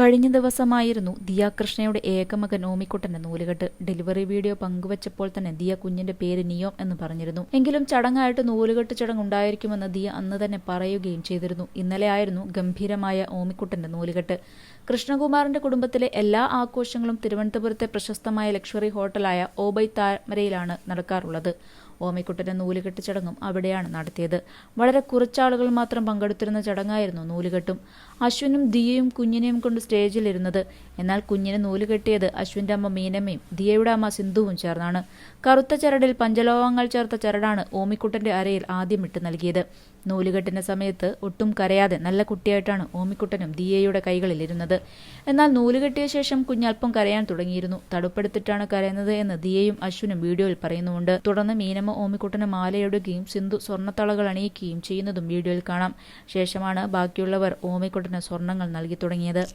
കഴിഞ്ഞ ദിവസമായിരുന്നു ദിയ കൃഷ്ണയുടെ ഏകമകൻ ഓമിക്കുട്ടന്റെ നൂലുകെട്ട്. ഡെലിവറി വീഡിയോ പങ്കുവച്ചപ്പോൾ തന്നെ ദിയ കുഞ്ഞിന്റെ പേര് നിയോം എന്ന് പറഞ്ഞിരുന്നു. എങ്കിലും ചടങ്ങായിട്ട് നൂലുകെട്ട് ചടങ്ങ് ഉണ്ടായിരിക്കുമെന്ന് ദിയ അന്ന് തന്നെ പറയുകയും ചെയ്തിരുന്നു. ഇന്നലെ ആയിരുന്നു ഗംഭീരമായ ഓമിക്കുട്ടന്റെ നൂലുകെട്ട്. കൃഷ്ണകുമാറിന്റെ കുടുംബത്തിലെ എല്ലാ ആഘോഷങ്ങളും തിരുവനന്തപുരത്തെ പ്രശസ്തമായ ലക്ഷറി ഹോട്ടലായ ഓബൈ താമരയിലാണ് നടക്കാറുള്ളത്. ഓമിക്കുട്ടന്റെ നൂലുകെട്ട് ചടങ്ങും അവിടെയാണ് നടത്തിയത്. വളരെ കുറച്ചാളുകൾ മാത്രം പങ്കെടുത്തിരുന്ന ചടങ്ങായിരുന്നു നൂലുകെട്ടും. അശ്വിനും ദിയയും കുഞ്ഞിനെയും കൊണ്ട് സ്റ്റേജിലിരുന്നത്. എന്നാൽ കുഞ്ഞിന് നൂലുകെട്ടിയത് അശ്വിന്റെ അമ്മ മീനമ്മയും ദിയയുടെ അമ്മ സിന്ധുവും ചേർന്നാണ്. കറുത്ത ചരടിൽ പഞ്ചലോഹങ്ങൾ ചേർത്ത ചരടാണ് ഓമിക്കുട്ടന്റെ അരയിൽ ആദ്യം ഇട്ട് നൽകിയത്. നൂലുകെട്ടിന്റെ സമയത്ത് ഒട്ടും കരയാതെ നല്ല കുട്ടിയായിട്ടാണ് ഓമിക്കുട്ടനും ദിയയുടെ കൈകളിലിരുന്നത്. എന്നാൽ നൂലുകെട്ടിയ ശേഷം കുഞ്ഞൽപ്പം കരയാൻ തുടങ്ങിയിരുന്നു. തടുപ്പെടുത്തിട്ടാണ് കരയുന്നത് എന്ന് ദിയയും അശ്വിനും വീഡിയോയിൽ പറയുന്നുണ്ട് തുടർന്ന് മീനമ്മ ഓമിക്കുട്ടന് മാലയിടുകയും സിന്ധു സ്വർണത്തളകൾ അണിയിക്കുകയും ചെയ്യുന്നതും വീഡിയോയിൽ കാണാം. ശേഷമാണ് ബാക്കിയുള്ളവർ ഓമിക്കുട്ടന് സ്വർണങ്ങൾ നൽകി തുടങ്ങിയത്.